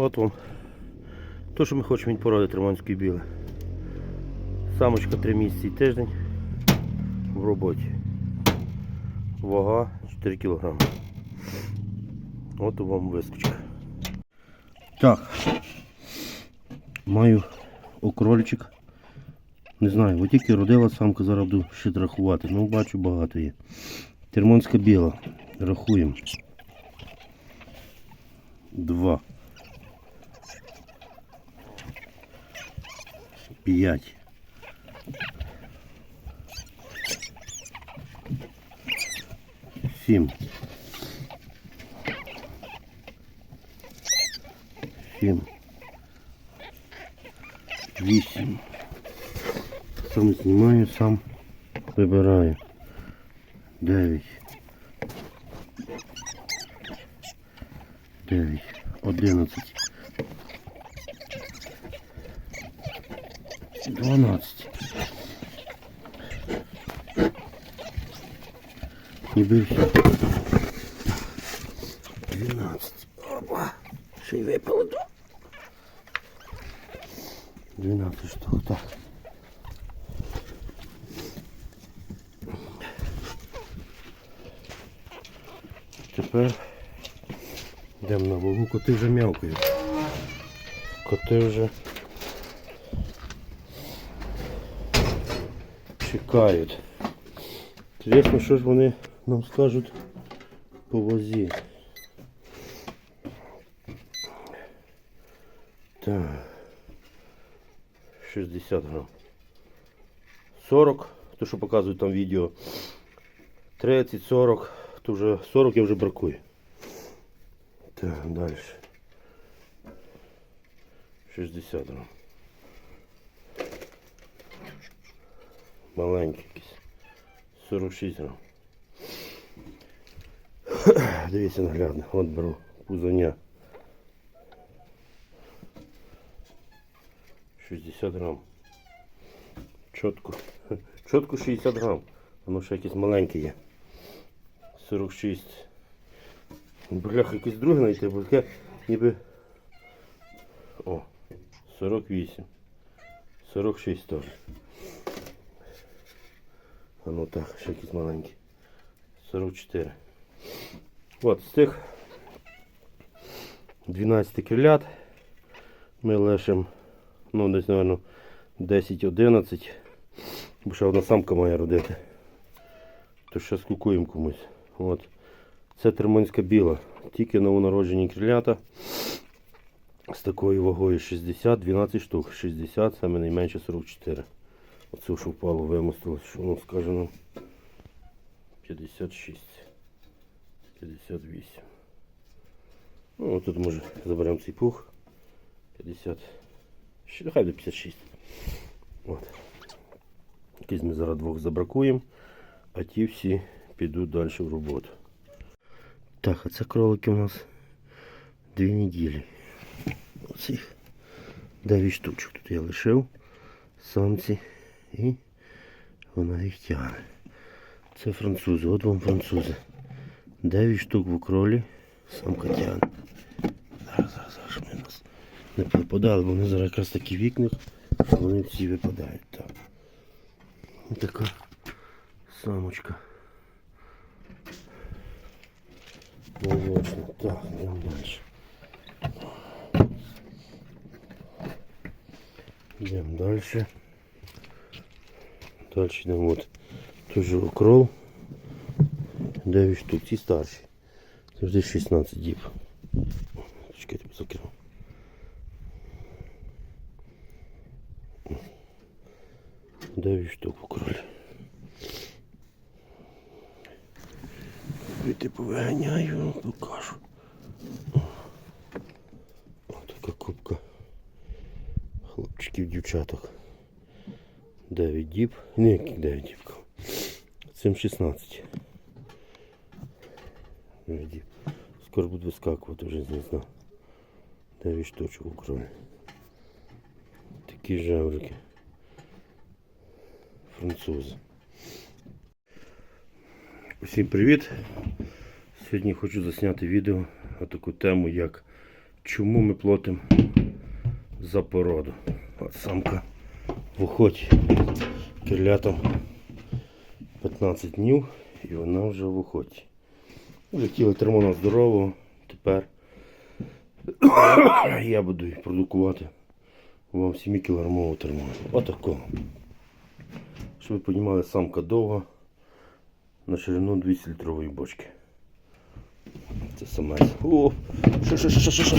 От вам. То, що ми хочемо від породи Триманської біле. Самочка 3 місяці і тиждень в роботі. Вага 4 кг. От вам вискочка. Так. Маю окрольчик. Не знаю, от тільки родила самка, зараз буду ще рахувати. Ну, бачу, багато є. Термонська біла. Рахуємо. Два. П'ять. Сім. Сім. Вісім. Сам знімаю, сам вибираю. Дев'ять. Дев'ять. Одинадцять. Дванадцять. Ніби все. Дванадцять. Опа. Ще й випало. 12 штук, так. Тепер йдемо на вагу, коти вже м'явкають. Коти вже чекають. Інтересно, що ж вони нам скажуть по вазі. Так. 60 грам. 40, то що показують там відео. 30, 40, то вже 40 я вже бракую. Так, далі. 60 грам. Маленький якийсь. 46 грам. Дивіться наглядно. От беру пузання. 60 грам. Чітко. Чітко 60 грам. Воно ще якесь маленьке є. 46. Бляха, якесь друге знайти, бо таке ніби. О, 48. 46 теж. А ну так, ще якісь маленькі. 44. От, з тих 12 крилят ми лишимо ну десь, напевно, 10-11. Бо ще одна самка має родити. То ще скукуємо комусь. От. Це термонська біла. Тільки новонароджені крилята. З такою вагою 60, 12 штук. 60, саме найменше 44. Оце що впало, вимостилось, що воно скажено 56. 58. Ну, тут може заберемо цей пух. 50. Ще до 56. От. Якийсь ми зараз двох забракуємо, а ті всі підуть далі в роботу. Так, а це кролики у нас дві неділі. Оцих 9 штучок тут я лишив. Самці і вона їх тягне. Це французи, от вам французи. 9 штук в укролі, самка тягне. Зараз, зараз, зараз, щоб ми нас не попадали, бо вони зараз якраз такі вікна, що вони всі випадають. Так. Така самочка. Молочна. Так, йдемо далі. Йдемо далі. Далі йдемо от. Тоже укрол. 9 штук, ці старші. Завжди 16 діб. Чекайте, закрив. Дев'ять штук у кролі. Звідти повиганяю, покажу. Ось така кубка хлопчиків, дівчаток. 9 діб. Яких 9 діб. Цим 16. 9 діб. Скоро буду вискакувати вже з гнізда. 9 штучок у кролі. Такі жеврики французи. Усім привіт! Сьогодні хочу засняти відео на таку тему, як чому ми платимо за породу. От самка виходь крилятам 15 днів і вона вже виходь. Летіли термона здорово, тепер я буду продукувати вам 7 кілограмового термону. Отакого. Щоб ви розуміли, самка довга на ширину 200 літрової бочки. Це самець. О! Ша-ша-ша-ша-ша.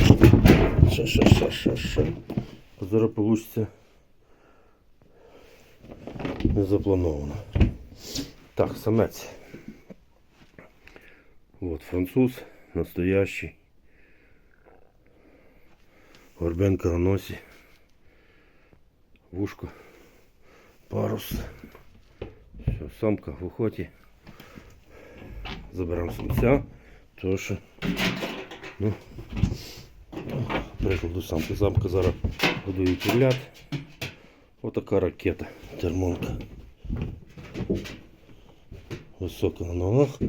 Ша-ша-ша-ша-ша. Зараз вийде не заплановано. Так, самець. Вот француз настоящий. Горбенка на носі. Вушко. Парус. Все, самка в охоті. Заберемо самця. Тому що, ну, прикладу самки. Самка зараз годує кілят. Отака ракета. Термонка. Висока на ногах.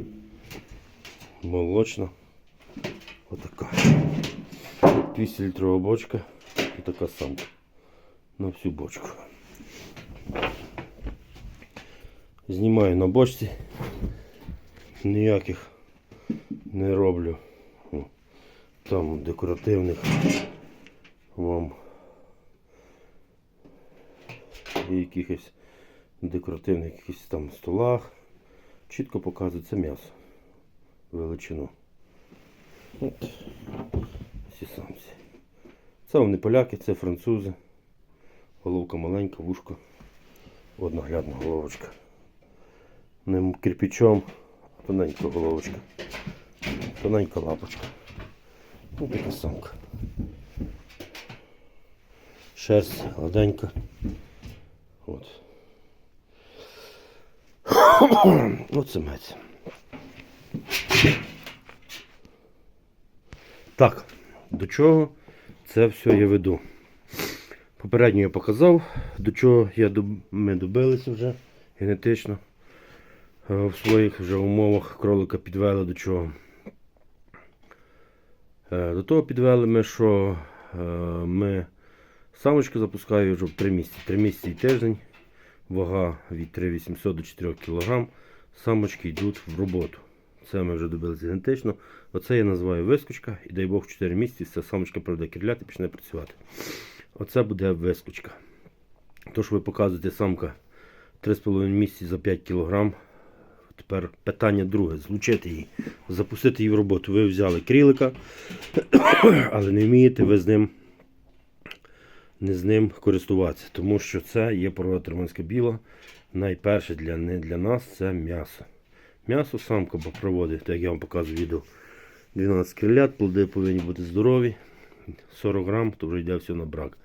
Молочна. Отака. 200 літрова бочка. І така самка. На всю бочку. Знімаю на бочці. Ніяких не роблю. Там декоративних вам і якихось декоративних якихось там столах. Чітко показує це м'ясо. Величину. От. Всі самці. Це вони поляки, це французи. Головка маленька, вушко. Одноглядна головочка. Не кирпичом, а тоненька головочка. Тоненька лапочка. Ось така самка. Шерсть гладенька. От. От самець. Так, до чого це все я веду? Попередньо я показав, до чого я доб- ми добилися вже генетично. Е, В своїх вже умовах кролика підвели до чого. Е, До того підвели ми, що е, ми самочку запускаю вже в 3 місяці. 3 місяці і тиждень. Вага від 3800 до 4 кг. Самочки йдуть в роботу. Це ми вже добилися генетично. Оце я називаю вискочка, і дай Бог 4 місяці ця самочка проведе кірляти і почне працювати. Оце буде вискочка. То, що ви показуєте, самка 3,5 місяці за 5 кг. Тепер питання друге: злучити її, запустити її в роботу. Ви взяли крілика, але не вмієте ви з ним не з ним користуватися, тому що це є порода терманська біла. Найперше для, не для нас це м'ясо. М'ясо самка проводить, так як я вам показую відео. 12 крилят, плоди повинні бути здорові. 40 грам, то вже йде все на брак.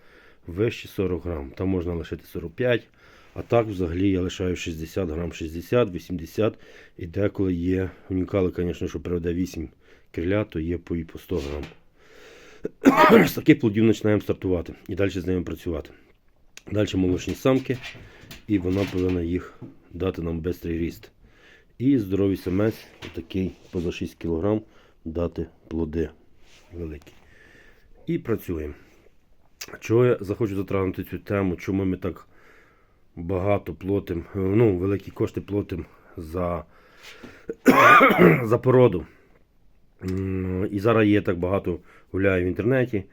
Вище 40 грам. Там можна лишити 45. А так взагалі я лишаю 60 грам, 60, 80. І деколи є унікали, звісно, що приведе 8 крилят, то є по 100 грам. З таких плодів починаємо стартувати і далі з ними працювати. Далі молочні самки, і вона повинна їх дати нам швидкий ріст. І здоровий самець, такий поза 6 кг, дати плоди великі. І працюємо. Чого я захочу затрагнути цю тему, чому ми так багато платимо, ну, великі кошти платимо за, за породу. І зараз є так багато гуляю в інтернеті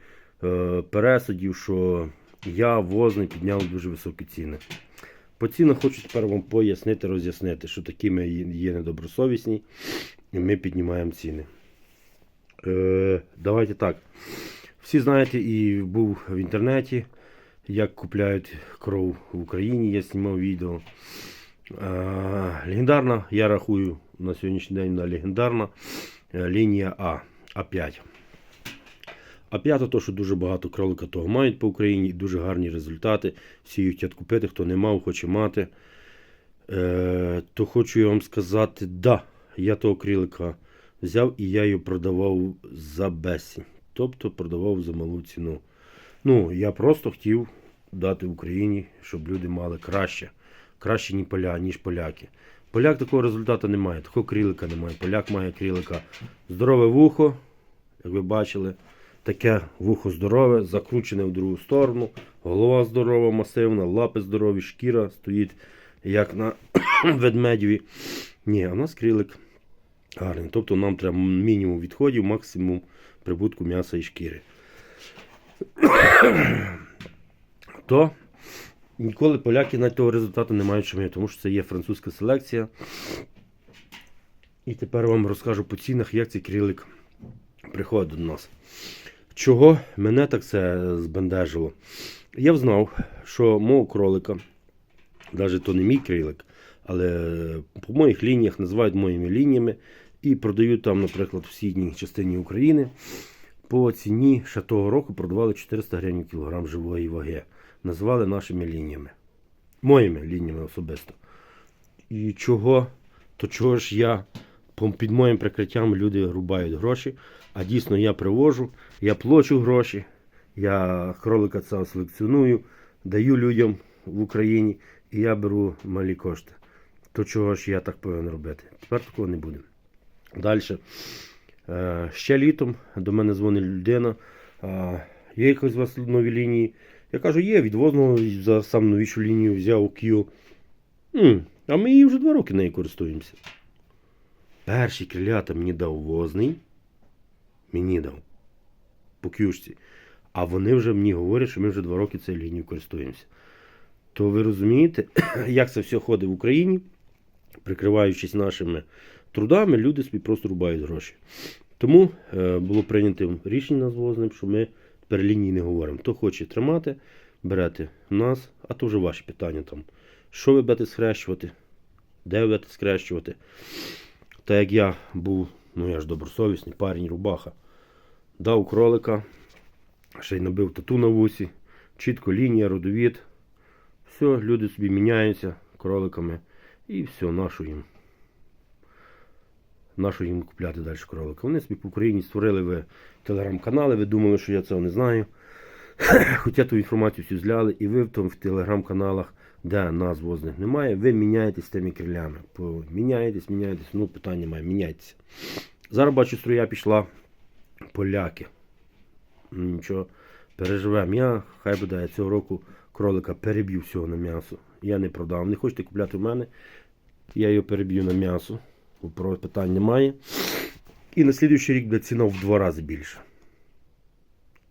е, пересудів, що я возний підняв дуже високі ціни. По цінах хочу тепер вам пояснити, роз'яснити, що такі ми є недобросовісні, і ми піднімаємо ціни. Е, давайте так. Всі знаєте, і був в інтернеті, як купляють кров в Україні, я знімав відео. Е, легендарна, я рахую на сьогоднішній день на легендарна лінія А, А5. А п'ята, то, що дуже багато кролика того мають по Україні і дуже гарні результати. Всі їх хочуть купити, хто не мав, хоче мати. Е, то хочу я вам сказати, да, я того кролика взяв і я його продавав за безцінь. Тобто продавав за малу ціну. Ну, я просто хотів дати Україні, щоб люди мали краще. Краще, ніж поля, ніж поляки. Поляк такого результату не має, такого крілика немає. Поляк має крілика здорове вухо, як ви бачили. Таке вухо здорове, закручене в другу сторону, голова здорова, масивна, лапи здорові, шкіра стоїть як на ведмедєві. Ні, а в нас крилик гарний. Тобто нам треба мінімум відходів, максимум прибутку м'яса і шкіри. То ніколи поляки навіть того результату не мають, що ми, тому що це є французька селекція. І тепер вам розкажу по цінах, як цей крилик приходить до нас. Чого мене так це збентежило? Я знав, що мого кролика, навіть то не мій крилик, але по моїх лініях називають моїми лініями і продають там, наприклад, в східній частині України. По ціні ще того року продавали 400 гривень кілограм живої ваги. Називали нашими лініями. Моїми лініями особисто. І чого? То чого ж я під моїм прикриттям люди рубають гроші, а дійсно я привожу, я плачу гроші, я кролика цього селекціоную, даю людям в Україні і я беру малі кошти. То чого ж я так повинен робити? Тепер такого не буде. Далі. Е, ще літом до мене дзвонить людина. Є якось у вас нові лінії? Я кажу, є, відвозного за сам новішу лінію взяв у Київ. А ми її вже два роки нею користуємося. Перші крилята мені дав возний. Мені дав. По кюшці. А вони вже мені говорять, що ми вже два роки цією лінією користуємося. То ви розумієте, як це все ходить в Україні, прикриваючись нашими трудами, люди собі просто рубають гроші. Тому е, було прийнято рішення з що ми тепер лінії не говоримо. Хто хоче тримати, берете нас, а то вже ваші питання там. Що ви будете схрещувати, де ви будете схрещувати. Та як я був, ну я ж добросовісний парень, рубаха, дав кролика, ще й набив тату на вусі, чітко лінія, родовід. Все, люди собі міняються кроликами і все, нашу їм. Нашу їм купляти далі кролика. Вони собі по Україні створили ви телеграм-канали, ви думали, що я цього не знаю. Хоча ту інформацію всю зляли, і ви в тому в телеграм-каналах, де нас возних немає, ви міняєтесь тими крилями. Міняєтесь, міняєтесь, ну питань немає, міняйтеся. Зараз бачу, струя пішла поляки. Ну, Нічого, переживемо. Я, хай буде, я цього року кролика переб'ю всього на м'ясо. Я не продав. Не хочете купляти в мене, я його переб'ю на м'ясо. Про питань немає. І на слідуючий рік буде ціна в два рази більше.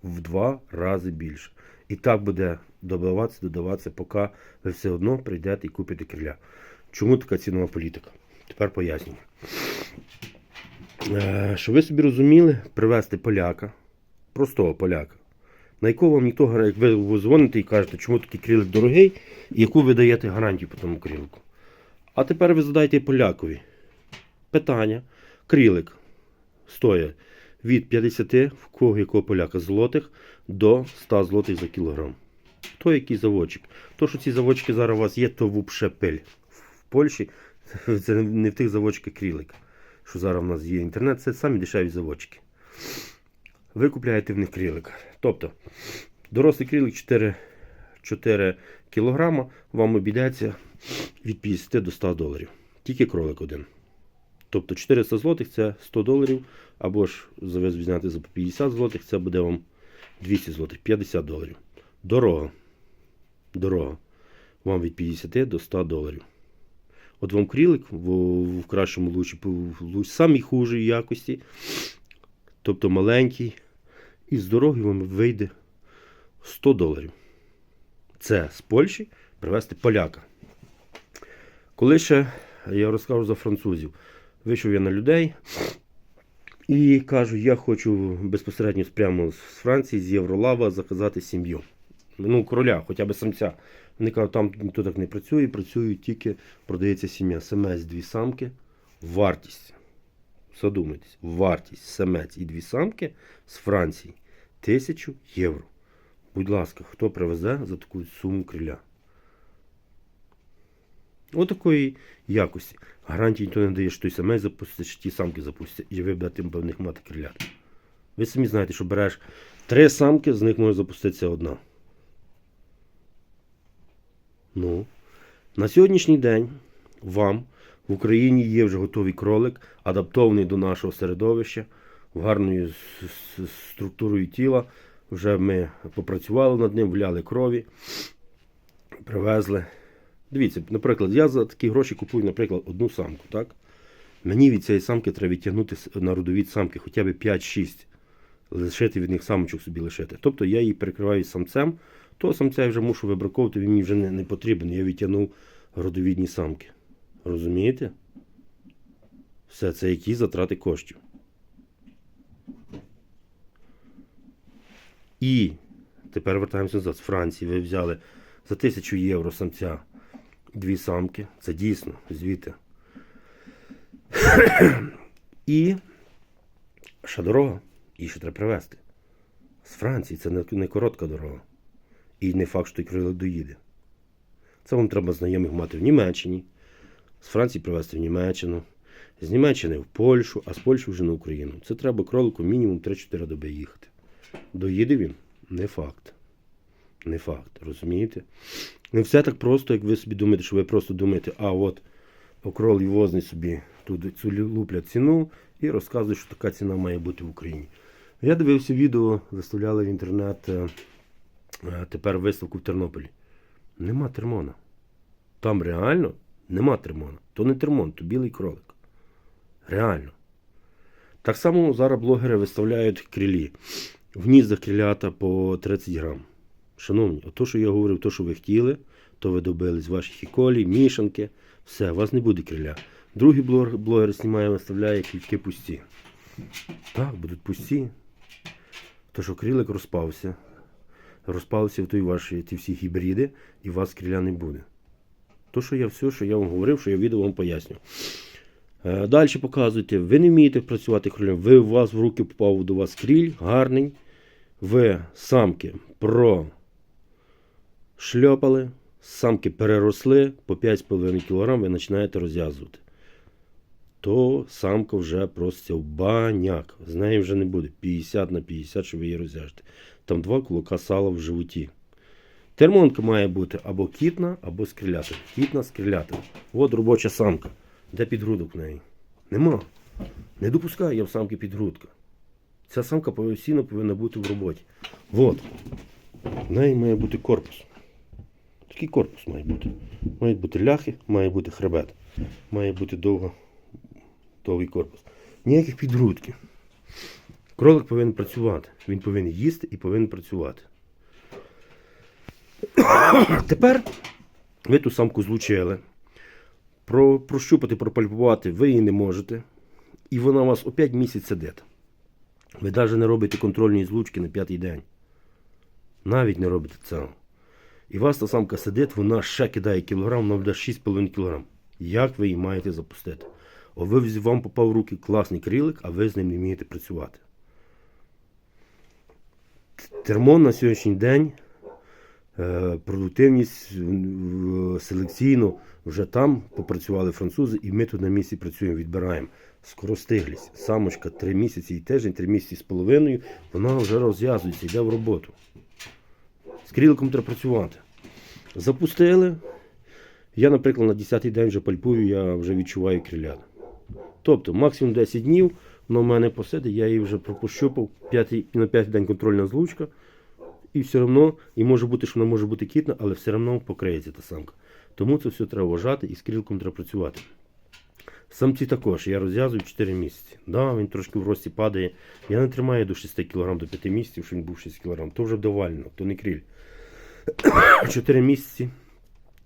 В два рази більше. І так буде додаватися, додаватися, поки ви все одно прийдете і купите криля. Чому така цінова політика? Тепер пояснюю. Е, Щоб ви собі розуміли, привезти поляка, простого поляка, на якого вам ніхто як ви дзвоните і кажете, чому такий крилик дорогий, і яку ви даєте гарантію по тому крилику. А тепер ви задаєте полякові питання. Крилик стоїть від 50 в кого якого поляка злотих до 100 злотих за кілограм. То який заводчик. То, що ці заводчики зараз у вас є, то вупше пель. В Польщі це не в тих заводчиках крилик, що зараз в нас є інтернет, це самі дешеві заводчики. Ви купляєте в них крилик. Тобто, дорослий крилик 4, 4 кілограма вам обійдеться від 50 до 100 доларів. Тільки кролик один. Тобто 400 злотих це 100 доларів, або ж за ви взяти за 50 злотих, це буде вам 200 злотих, 50 доларів. Дорога. Дорога. Вам від 50 до 100 доларів. От вам крілик в, в кращому лучі, луч, самій хужій якості, тобто маленький, і з дороги вам вийде 100 доларів. Це з Польщі привезти поляка. Коли ще я розкажу за французів, вийшов я на людей і кажу, я хочу безпосередньо прямо з Франції, з Євролава заказати сім'ю. Ну, короля, хоча б самця. Вони кажуть, там ніхто так не працює, працює тільки продається сім'я. Самець, дві самки, вартість. Задумайтесь, вартість самець і дві самки з Франції тисячу євро. Будь ласка, хто привезе за таку суму криля? Отакої якості. Гарантії ніхто не дає, що той самець запустить, що ті самки запустять, і ви будете в них мати крилят. Ви самі знаєте, що береш три самки, з них може запуститися одна. Ну, на сьогоднішній день вам в Україні є вже готовий кролик, адаптований до нашого середовища. гарною с- с- структурою тіла. Вже ми попрацювали над ним, вляли крові, привезли. Дивіться, наприклад, я за такі гроші купую, наприклад, одну самку, так? Мені від цієї самки треба відтягнути на родовід самки хоча б 5-6. Лишити від них самочок собі лишити. Тобто я її перекриваю самцем, того самця я вже мушу вибраковувати, він мені вже не, не потрібен. Я відтягнув родовідні самки. Розумієте? Все це які затрати коштів. І тепер вертаємося назад. З Франції ви взяли за 1000 євро самця дві самки. Це дійсно звідти. І ще дорога. Її ще треба привезти. З Франції це не коротка дорога. І не факт, що той крилик доїде. Це вам треба знайомих мати в Німеччині. З Франції привезти в Німеччину, з Німеччини в Польщу, а з Польщі вже на Україну. Це треба кролику мінімум 3-4 доби їхати. Доїде він? Не факт. Не факт, розумієте? Не все так просто, як ви собі думаєте, що ви просто думаєте, а от окрол і возний собі тут цю луплять ціну і розказують, що така ціна має бути в Україні. Я дивився відео, виставляли в інтернет е, тепер виставку в Тернополі. Нема термона. Там реально нема термона. То не термон, то білий кролик. Реально. Так само зараз блогери виставляють крилі. В гніздах крилята по 30 грам. Шановні, ото, що я говорив, то, що ви хотіли, то ви добились ваші хіколі, мішанки, все, у вас не буде криля. Другий блогер, блогер знімає, виставляє клітки пусті. Так, будуть пусті. То, що крилик розпався, розпався в той ваші ті всі гібриди, і вас криля не буде. То, що я все, що я вам говорив, що я відео вам поясню. Е, Далі показуйте, ви не вмієте працювати крилем, ви у вас в руки попав до вас кріль, гарний. Ви самки про шльопали, самки переросли по 5,5 кг, ви починаєте розв'язувати. То самка вже проситься в баняк. З неї вже не буде 50 на 50, що ви її розв'яжете. Там два кулака сала в животі. Термонка має бути або кітна, або скрилята. Кітна, скрилята. От робоча самка. Де підгрудок в неї? Нема. Не допускаю я в самки підгрудка. Ця самка постійно повинна бути в роботі. От. В неї має бути корпус. Такий корпус має бути. Мають бути ляхи, має бути хребет. Має бути довго, довгий корпус. Ніяких підгрудків. Кролик повинен працювати. Він повинен їсти і повинен працювати. Тепер ви ту самку злучили. Про, прощупати, пропальпувати ви її не можете. І вона у вас опять місяць сидить. Ви навіть не робите контрольні злучки на п'ятий день. Навіть не робите цього. І вас та самка сидить, вона ще кидає кілограм, вона буде 6,5 кілограм. Як ви її маєте запустити? О, ви, вам попав в руки класний крилик, а ви з ним не вмієте працювати. Термон на сьогоднішній день, е, продуктивність е, селекційно вже там попрацювали французи, і ми тут на місці працюємо, відбираємо. Скоростиглість. Самочка 3 місяці і тиждень, 3 місяці з половиною, вона вже розв'язується, йде в роботу. З кріликом треба працювати. Запустили. Я, наприклад, на 10-й день вже пальпую, я вже відчуваю крилят. Тобто максимум 10 днів, воно в мене посидить, я її вже пропощупав, п'ятий, на 5 день контрольна злучка. І все одно, і може бути, що вона може бути кітна, але все одно покриється та самка. Тому це все треба вважати і з крілком треба працювати. Самці також, я розв'язую 4 місяці. Да, він трошки в рості падає. Я не тримаю до 6 кг до 5 місяців, що він був 6 кг. То вже довально, то не кріль. 4 місяці.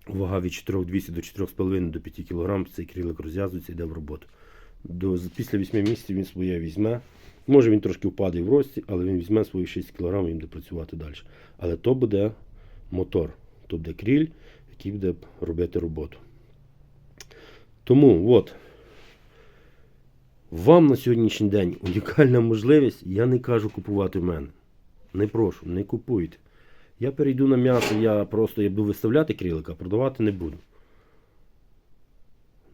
Вага від 4200 до 4,5 до 5 кг. Цей крілик розв'язується, йде в роботу. До, після 8 місяців він своє візьме. Може він трошки впаде в рості, але він візьме свої 6 кг і буде працювати далі. Але то буде мотор, то буде кріль, який буде робити роботу. Тому от. Вам на сьогоднішній день унікальна можливість, я не кажу купувати в мене. Не прошу, не купуйте. Я перейду на м'ясо, я просто я буду виставляти крілика, продавати не буду.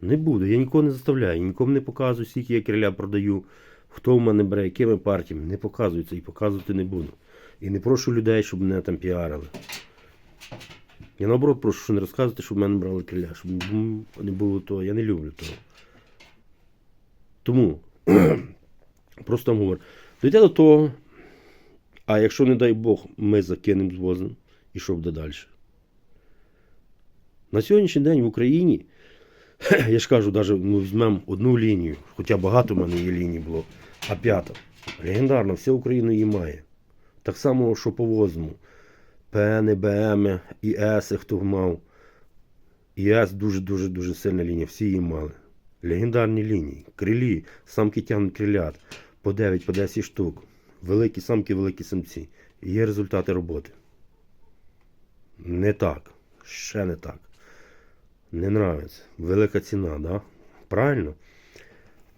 Не буду, я нікого не заставляю, нікому не показую, скільки я криля продаю, хто в мене бере, якими партіями. Не показую це і показувати не буду. І не прошу людей, щоб мене там піарили. Я наоборот прошу, що не розказувати, щоб мене брали криля, щоб не було того. Я не люблю того. Тому Просто вам говорю. Дойде до того, а якщо, не дай Бог, ми закинемо з возом, і що буде далі? На сьогоднішній день в Україні, я ж кажу, навіть ну, візьмемо одну лінію, хоча багато в мене є ліній було, а п'ята. Легендарна, вся Україна її має. Так само, що по возму. ПН, БМ, ІС, хто мав. ІС дуже-дуже дуже сильна лінія, всі її мали. Легендарні лінії, крилі, самки тягнуть крилят по 9, по 10 штук. Великі самки, великі самці. Є результати роботи. Не так. Ще не так. Не нравиться. Велика ціна, да? Правильно?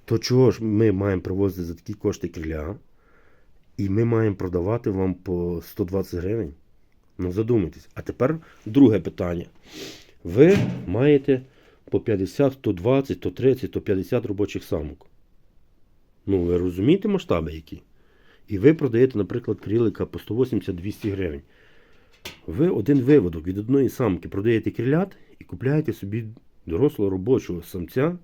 То чого ж ми маємо привозити за такі кошти криля, і ми маємо продавати вам по 120 гривень? Ну задумайтесь. А тепер друге питання. Ви маєте по 50, 120, 130, 150 робочих самок. Ну, ви розумієте масштаби які? І ви продаєте, наприклад, крілика по 180-200 гривень. Ви один виводок від одної самки продаєте крилят і купляєте собі дорослого робочого самця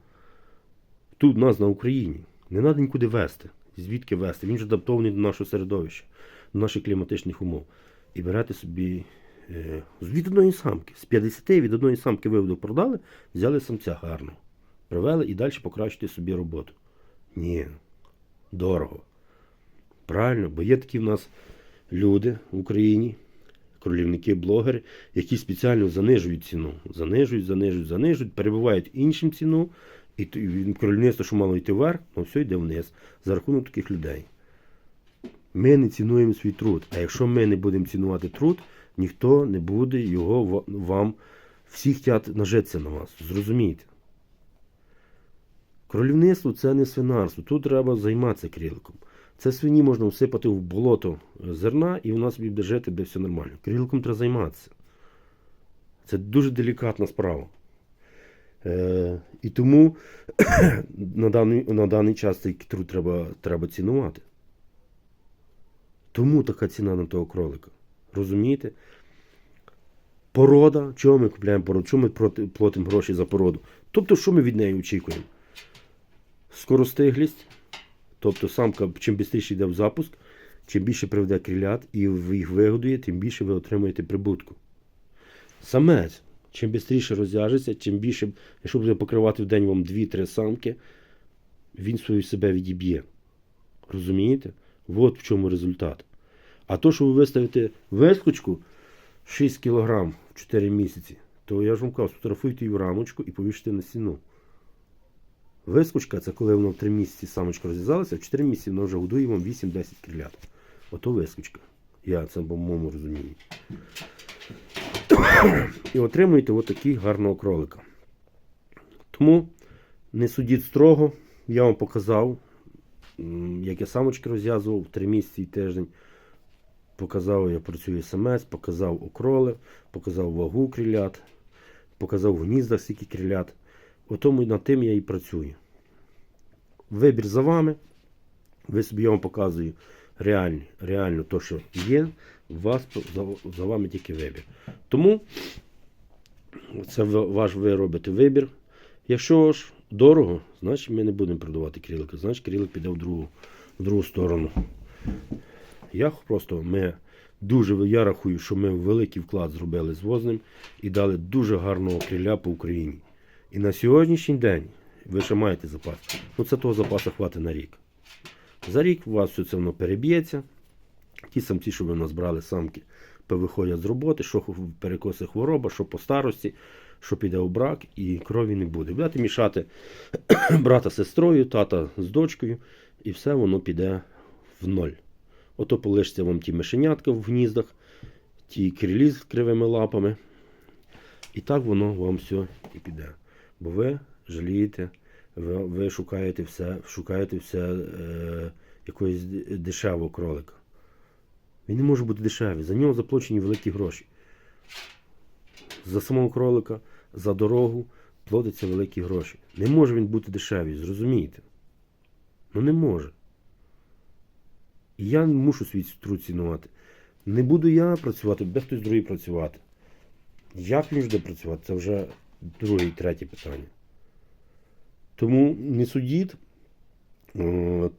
тут у нас на Україні. Не треба нікуди вести. Звідки вести? Він ж адаптований до нашого середовища, до наших кліматичних умов. І берете собі е, від одної самки. З 50 від одної самки виводок продали, взяли самця гарно. Привели і далі покращите собі роботу. Ні, дорого. Правильно, бо є такі в нас люди в Україні, кролівники, блогери, які спеціально занижують ціну. Занижують, занижують, занижують, перебувають іншим ціну, і кролівництва, що мало йти вверх, ну все йде вниз за рахунок таких людей. Ми не цінуємо свій труд. А якщо ми не будемо цінувати труд, ніхто не буде його вам всі хочуть нажитися на вас. Зрозумійте. Кролівництво це не свинарство. Тут треба займатися кріликом. Це свині можна всипати в болото е, зерна і вона собі буде жити, де все нормально. Кріликом треба займатися. Це дуже делікатна справа. Е, і тому на даний, на даний час цей труд треба, треба цінувати. Тому така ціна на того кролика. Розумієте? Порода, чого ми купляємо породу? Чому ми платимо гроші за породу? Тобто, що ми від неї очікуємо? Скоростиглість. Тобто самка, чим швидше йде в запуск, чим більше приведе крилят і їх вигодує, тим більше ви отримуєте прибутку. Самець, чим швидше розв'яжеться, чим більше, якщо буде покривати в день вам 2-3 самки, він свою себе відіб'є. Розумієте? От в чому результат. А то, що ви виставите вискочку 6 кг в 4 місяці, то я ж вам кажу, сфотографуйте її в рамочку і повішайте на стіну. Вискочка це коли воно в 3 місяці самочка розв'язалася, в 4 місяці воно вже годує вам 8-10 крилят. Ото вискочка. Я це по-моєму розумію. І отримуєте отакий гарного кролика. Тому не судіть строго. Я вам показав, як я самочки розв'язував в 3 місяці і тиждень. Показав, я працюю СМС, показав окроли, показав вагу крилят, показав в гніздах скільки крилят. Отому над тим я і працюю. Вибір за вами. Ви собі я вам показую реально, реально то, що є. Вас за, за вами тільки вибір. Тому це ваш ви робите вибір. Якщо ж дорого, значить ми не будемо продавати крілика. Значить крілик піде в другу, в другу сторону. Я просто ми дуже я рахую, що ми великий вклад зробили з возним і дали дуже гарного криля по Україні. І на сьогоднішній день ви ще маєте запас. Ну це того запасу хватить на рік. За рік у вас все це воно переб'ється. Ті самці, що ви брали самки, повиходять з роботи, що перекоси хвороба, що по старості, що піде у брак, і крові не буде. Будете мішати брата з сестрою, тата з дочкою, і все воно піде в ноль. Ото полишиться вам ті мишенятка в гніздах, ті крилі з кривими лапами. І так воно вам все і піде. Бо ви жалієте, ви, ви шукаєте все, шукаєте все е, якогось дешевого кролика. Він не може бути дешевий, за нього заплачені великі гроші. За самого кролика, за дорогу платяться великі гроші. Не може він бути дешевий, зрозумієте? Ну не може. І я мушу свій труд цінувати. Не буду я працювати, буде хтось другий працювати. Як він буде працювати, це вже друге і третє питання. Тому не судіть,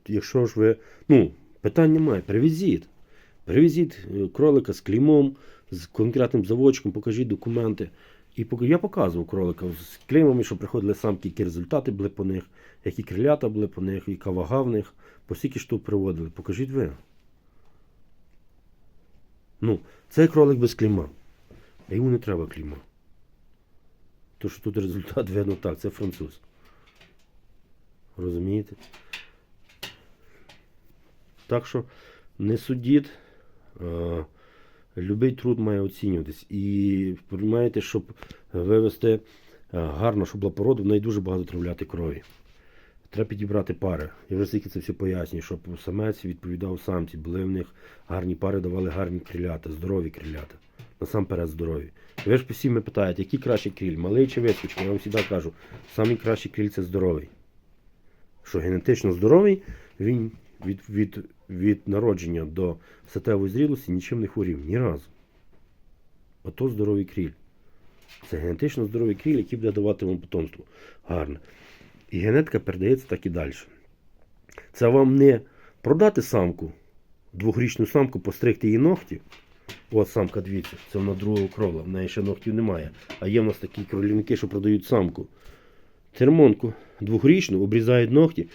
якщо ж ви. Ну, питань немає, привезіть. Привезіть е, кролика з клеймом, з конкретним заводчиком, покажіть документи. І я показував кролика з клеймами, що приходили самки, які результати були по них, які крилята були по них, яка вага в них, по скільки штук приводили. Покажіть ви. Ну, цей кролик без клейма. А йому не треба клейма. То, що тут результат видно так, це француз. Розумієте? Так що не судіть. Е, Любий труд має оцінюватись. І розумієте, щоб вивести е, гарно, щоб була порода, в неї дуже багато травляти крові. Треба підібрати пари. Я вже стільки це все пояснюю, щоб самець відповідав самці. Були в них гарні пари, давали гарні крилята, здорові крилята. Насамперед здорові. Ви ж мене питаєте, який кращий криль, малий чи вискочка? Я вам завжди кажу, самий кращий криль це здоровий. Що генетично здоровий, він від, від, від народження до статевої зрілості нічим не хворів. Ні разу. Ото здоровий кріль. Це генетично здоровий кріль, який буде давати вам потомство. Гарне. І генетика передається так і далі. Це вам не продати самку, двохрічну самку, постригти її ногті. От самка, дивіться, це вона другого крола, в неї ще ногтів немає. А є в нас такі кролівники, що продають самку. Термонку двохрічну, обрізають ногті,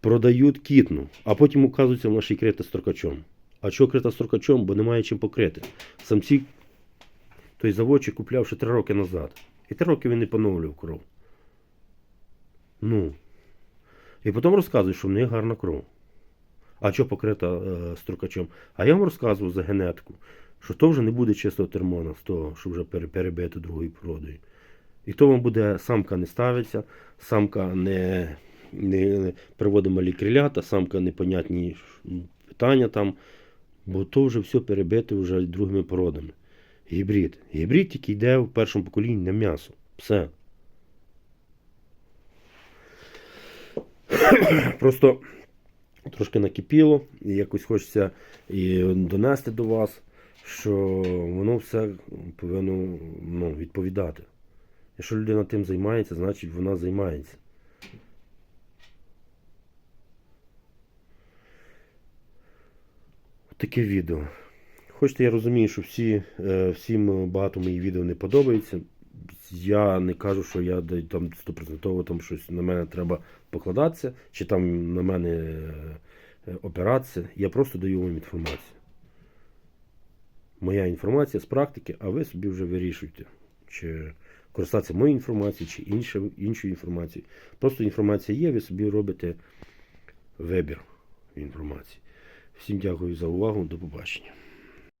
продають кітну, а потім оказується вона ще й крита строкачом. А чого крита строкачом? Бо немає чим покрити. Самці той заводчик купляв ще три роки назад. І три роки він не поновлював кров. Ну. І потім розказує, що в неї гарна кров. А що покрита е, строкачом? А я вам розказував за генетику, що то вже не буде чистого термона з того, що вже пере- перебито другою породою. І то вам буде самка не ставиться, самка не, не, не приводить малі крилята, самка непонятні питання там, бо то вже все перебите вже другими породами. Гібрид. Гібрид тільки йде в першому поколінні на м'ясо. Все. Просто трошки накипіло, і якось хочеться і донести до вас, що воно все повинно ну, відповідати. Якщо людина тим займається, значить вона займається. Таке відео. Хочете, я розумію, що всі, е, всім багато моїх відео не подобається. Я не кажу, що я там стопроцентово там щось на мене треба покладатися, чи там на мене е, е, опиратися. Я просто даю вам інформацію. Моя інформація з практики, а ви собі вже вирішуйте, чи користатися моєю інформацією, чи іншою, іншою інформацією. Просто інформація є, ви собі робите вибір інформації. Всім дякую за увагу, до побачення.